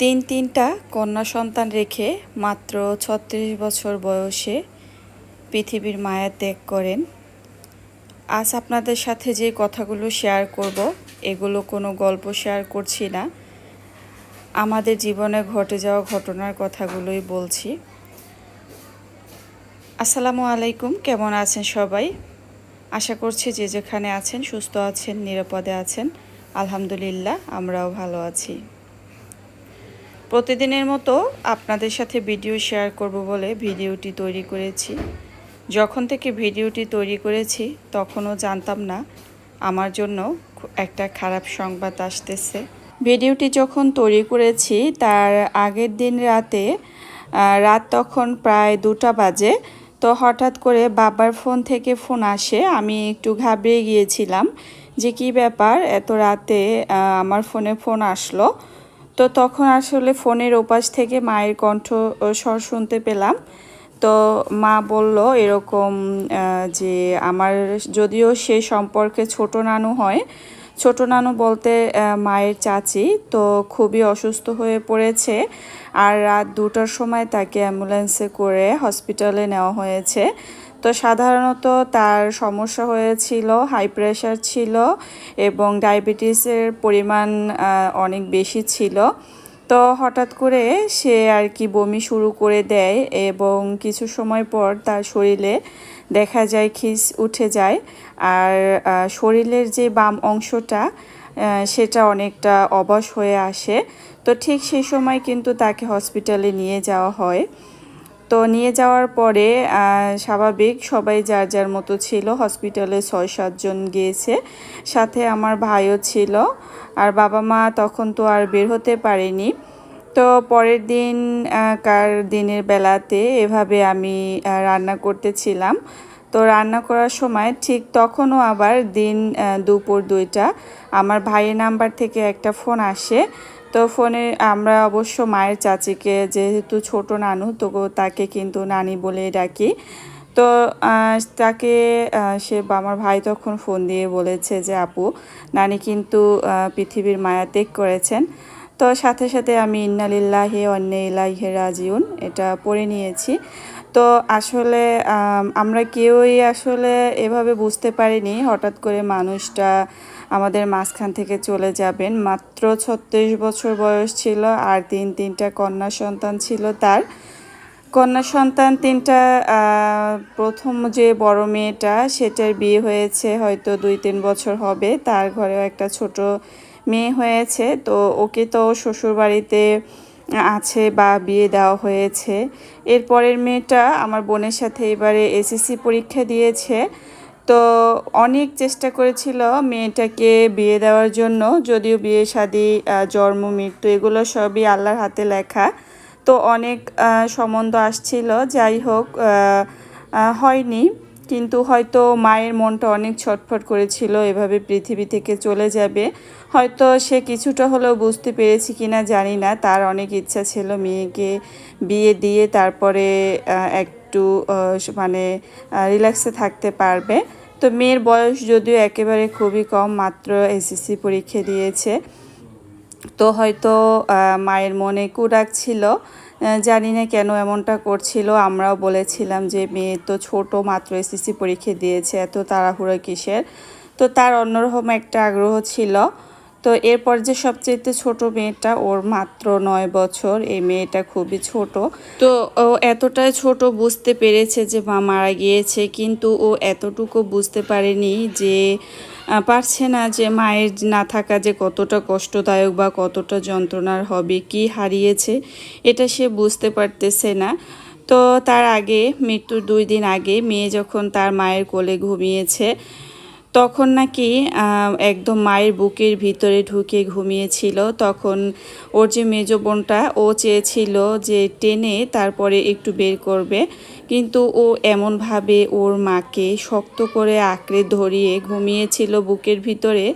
তিন তিনটা কন্যা সন্তান রেখে মাত্র ছত্রিশ বছর বয়সে পৃথিবীর মায়া ত্যাগ করেন। আজ আপনাদের সাথে যে কথাগুলো শেয়ার করব, এগুলো কোনো গল্প শেয়ার করছি না। আমাদের জীবনে ঘটে যাওয়া ঘটনার কথাগুলোই বলছি। আসসালামু আলাইকুম, কেমন আছেন সবাই? আশা করছি যে যেখানে আছেন, সুস্থ আছেন, নিরাপদে আছেন। আলহামদুলিল্লাহ, আমরাও ভালো আছি। প্রতিদিনের মতো আপনাদের সাথে ভিডিও শেয়ার করব বলে ভিডিওটি তৈরি করেছি। যখন থেকে ভিডিওটি তৈরি করেছি, তখনও জানতাম না আমার জন্য একটা খারাপ সংবাদ আসতেছে। ভিডিওটি যখন তৈরি করেছি, তার আগের দিন রাতে রাত তখন প্রায় দুটা বাজে। তো হঠাৎ করে বাবার ফোন থেকে ফোন আসে, আমি একটু ঘাবড়ে গিয়েছিলাম যে, কি ব্যাপার? এত রাতে আমার ফোনে ফোন আসলো। তো তখন আসলে ফোনের ওপাশ থেকে মায়ের কণ্ঠ স্বর শুনতে পেলাম। তো মা বলল এরকম যে আমার যদিও সে সম্পর্কে ছোট নানু হয়, ছোট নানু বলতে মায়ের চাচি, তো খুবই অসুস্থ হয়ে পড়েছে। আর রাত দুটার সময় তাকে অ্যাম্বুলেন্সে করে হসপিটালে নেওয়া হয়েছে। তো সাধারণত তার সমস্যা হয়েছিল হাই প্রেশার ছিল এবং ডায়াবেটিসের পরিমাণ অনেক বেশি ছিল। তো হঠাৎ করে সে আর কি বমি শুরু করে দেয় এবং কিছু সময় পর তার শরীরে দেখা যায়, খিস উঠে যায়। আর শরীরের যে বাম অংশটা সেটা অনেকটা অবশ হয়ে আসে। তো ঠিক সেই সময় কিন্তু তাকে হসপিটালে নিয়ে যাওয়া হয়। তো নিয়ে যাওয়ার পরে স্বাভাবিক সবাই যার যার মতো ছিল হসপিটালে ছয় সাতজন গিয়েছে। সাথে আমার ভাইও ছিল। আর বাবা মা তখন তো আর বের হতে পারেনি। তো পরের দিন কার দিনের বেলাতে এভাবে আমি রান্না করতেছিলাম তো রান্না করার সময় ঠিক তখনও আবার দিন দুপুর দুইটা আমার ভাইয়ের নাম্বার থেকে একটা ফোন আসে। তো ফোনে আমরা অবশ্য মায়ের চাচিকে, যেহেতু ছোট নানু, তো তাকে কিন্তু নানি বলে ডাকি। তো তাকে সে আমার ভাই তখন ফোন দিয়ে বলেছে যে, আপু, নানি কিন্তু পৃথিবীর মায়া ত্যাগ করেছেন। তো সাথে সাথে আমি ইন্নালিল্লাহে অন্য ইলাহে রাজিউন এটা পড়ে নিয়েছি। তো আসলে আমরা কেউই আসলে এভাবে বুঝতে পারিনি। হঠাৎ করে মানুষটা আমাদের মাঝখান থেকে চলে যাবেন। মাত্র ছত্রিশ বছর বয়স ছিল আর তিন তিনটা কন্যা সন্তান ছিল তার। কন্যা সন্তান তিনটা প্রথম যে বড় মেয়েটা, সেটার বিয়ে হয়েছে হয়তো দুই তিন বছর হবে। তার ঘরেও একটা ছোট মেয়ে হয়েছে। তো ওকে তো শ্বশুর বাড়িতে আছে বা বিয়ে দেওয়া হয়েছে। এরপরের মেয়েটা আমার বোনের সাথে এবারে এসএসসি পরীক্ষা দিয়েছে। তো অনেক চেষ্টা করেছিল মেয়েটাকে বিয়ে দেওয়ার জন্য, যদিও বিয়ে, শাদি জন্ম, মৃত্যু এগুলো সবই আল্লাহর হাতে লেখা। তো অনেক সম্বন্ধ আসছিল, যাই হোক হয়নি। কিন্তু হয়তো মায়ের মনটা অনেক ছটফট করেছিল, এভাবে পৃথিবী থেকে চলে যাবে। হয়তো সে কিছুটা হলেও বুঝতে পেরেছি কি না জানি না, তার অনেক ইচ্ছা ছিল মেয়েকে বিয়ে দিয়ে তারপরে একটু মানে রিল্যাক্সে থাকতে পারবে। তো মেয়ের বয়স যদিও একেবারে খুবই কম, মাত্র এসএসসি পরীক্ষা দিয়েছে। তো হয়তো মায়ের মনে কুড়াক ছিল। জানি না কেন এমনটা করছিল। আমরাও বলেছিলাম যে, মেয়ে তো ছোট, মাত্র এসএসসি পরীক্ষা দিয়েছে, এত তাড়াহুড়ো কিসের? তো তার অন্যরকম একটা আগ্রহ ছিল। তো এরপর যে সবচেয়ে ছোট মেয়েটা, ওর মাত্র নয় বছর, এই মেয়েটা খুবই ছোট। তো ও এতটাই ছোট বুঝতে পেরেছে যে মা মারা গিয়েছে, কিন্তু ও এতটুকু বুঝতে পারেনি যে পারছে না যে মায়ের না থাকা যে কতটা কষ্টদায়ক বা কতটা যন্ত্রণার হবে, কি হারিয়েছে, এটা সে বুঝতে পারতেছে না। তো তার আগে, মৃত্যুর দুই দিন আগে, মেয়ে যখন তার মায়ের কোলে ঘুমিয়েছে তখন নাকি একদম মায়ের বুকের ভিতরে ঢুকে ঘুমিয়েছিল। তখন ওর যে মেজ বোনটা, ও চেয়েছিল যে টেনে তারপরে একটু বের করবে। কিন্তু ও এমনভাবে ওর মাকে শক্ত করে আঁকড়ে ধরিয়ে ঘুমিয়েছিল বুকের ভিতরে।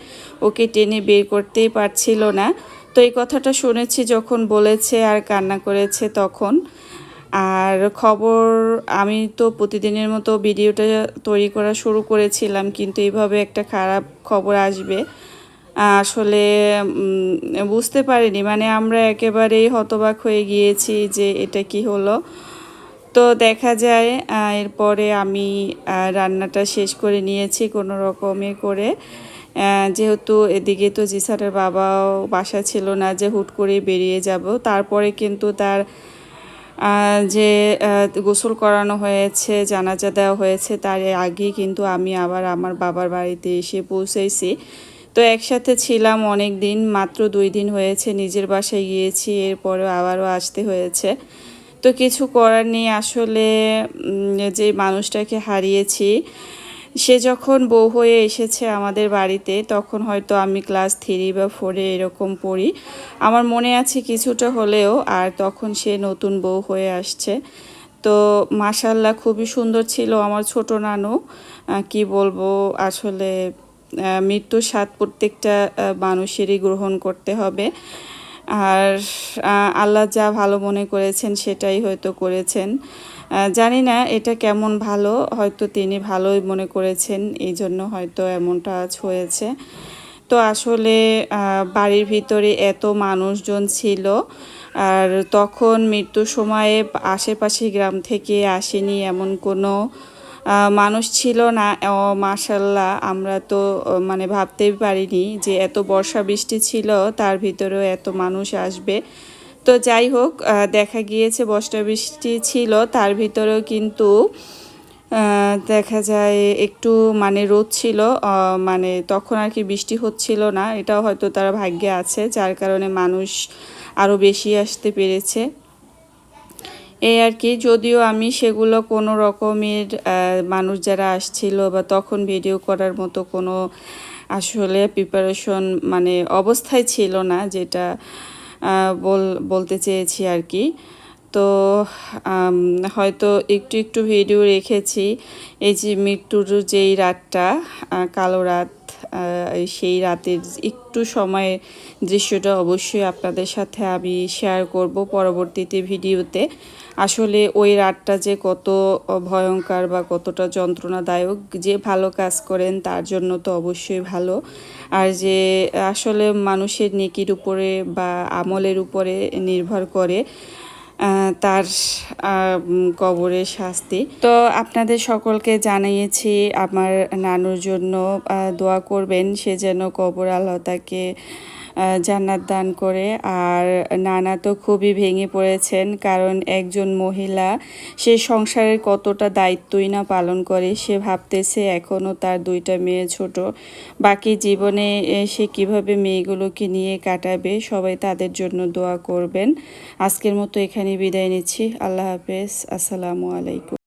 ওকে টেনে বের করতেই পারছিল না। তো এই কথাটা শুনেছি যখন বলেছে আর কান্না করেছে তখন। আর খবর, আমি তো প্রতিদিনের মতো ভিডিওটা তৈরি করা শুরু করেছিলাম, কিন্তু এইভাবে একটা খারাপ খবর আসবে, আসলে বুঝতে পারিনি। মানে আমরা একেবারেই হতবাক হয়ে গিয়েছি যে এটা কি হলো। তো দেখা যায় এরপরে আমি রান্নাটা শেষ করে নিয়েছি কোনো রকমে করে। যেহেতু এদিকে তো জিসারের বাবাও বাসা ছিল না যে হুট করে বেরিয়ে যাব। তারপরে কিন্তু তার যে গোসল করানো হয়েছে, জানাজা দেওয়া হয়েছে, তার আগেই কিন্তু আমি আবার আমার বাবার বাড়িতে এসে পৌঁছেছি। তো একসাথে ছিলাম অনেক দিন মাত্র দুই দিন হয়েছে, নিজের বাসায় গিয়েছি, এরপরেও আবারও আসতে হয়েছে। তো কিছু করার নেই, আসলে যে মানুষটাকে হারিয়েছি সে যখন বউ হয়ে এসেছে আমাদের বাড়িতে, তখন হয়তো আমি ক্লাস থ্রি বা ফোরে এরকম পড়ি। আমার মনে আছে কিছুটা হলেও আর তখন সে নতুন বউ হয়ে আসছে। তো মাশাল্লাহ খুবই সুন্দর ছিল আমার ছোট নানু। কি বলব, আসলে মৃত্যুর স্বাদ প্রত্যেকটা মানুষেরই গ্রহণ করতে হবে। আর আল্লাহ যা ভালো মনে করেছেন সেটাই হয়তো করেছেন। জানি না এটা কেমন ভালো, হয়তো তিনি ভালোই মনে করেছেন, এই জন্য হয়তো এমনটা হয়েছে। তো আসলে বাড়ির ভিতরে এত মানুষজন ছিল, আর তখন মৃত্যুর সময়ে আশেপাশে গ্রাম থেকে আসেনি এমন কোনো মানুষ ছিল না। ও মাশাল্লাহ আমরা তো মানে ভাবতেই পারিনি যে এত বর্ষা বৃষ্টি ছিল, তার ভিতরেও এত মানুষ আসবে। তো যাই হোক দেখা গিয়েছে বর্ষা বৃষ্টি ছিল, তার ভিতরেও কিন্তু দেখা যায় একটু মানে রোদ ছিল মানে তখন আর কি বৃষ্টি হচ্ছিল না, এটাও হয়তো তার ভাগ্যে আছে, যার কারণে মানুষ আরও বেশি আসতে পেরেছে। এই আর কি, যদিও আমি সেগুলো কোনো রকমের মানুষ যারা আসছিল বা তখন ভিডিও করার মতো কোনো আসলে প্রিপারেশন মানে অবস্থায় ছিল না, যেটা বল, বলতে চেয়েছি আর কি। তো হয়তো একটু একটু ভিডিও রেখেছি। এই যে মৃত্যুর যেই রাতটা কালো রাত সেই রাতের একটু সময় দৃশ্যটা অবশ্যই আপনাদের সাথে আমি শেয়ার করব পরবর্তীতে ভিডিওতে। আসলে ওই রাতটা যে কত ভয়ঙ্কর বা কতটা যন্ত্রণাদায়ক, যে ভালো কাজ করেন তার জন্য তো অবশ্যই ভালো। আর যে আসলে মানুষের নেকির উপরে বা আমলের উপরে নির্ভর করে তার কবরের শাস্তি। তো আপনাদের সকলকে জানিয়েছি, আমার নানুর জন্য দোয়া করবেন। সে যেন কবর আল্লাহ তাকে জান্নাত দান করে। আর নানা তো খুবই ভেঙে পড়েছেন, কারণ একজন মহিলা সে সংসারের কতটা দায়িত্বই না পালন করে, সে ভাবতেছে এখনও তার দুইটা মেয়ে ছোট। বাকি জীবনে সে কীভাবে মেয়েগুলোকে নিয়ে কাটাবে, সবাই তাদের জন্য দোয়া করবেন। আজকের মতো এখানে বিদায় নিচ্ছি। আল্লাহ হাফেজ। আসসালামু আলাইকুম।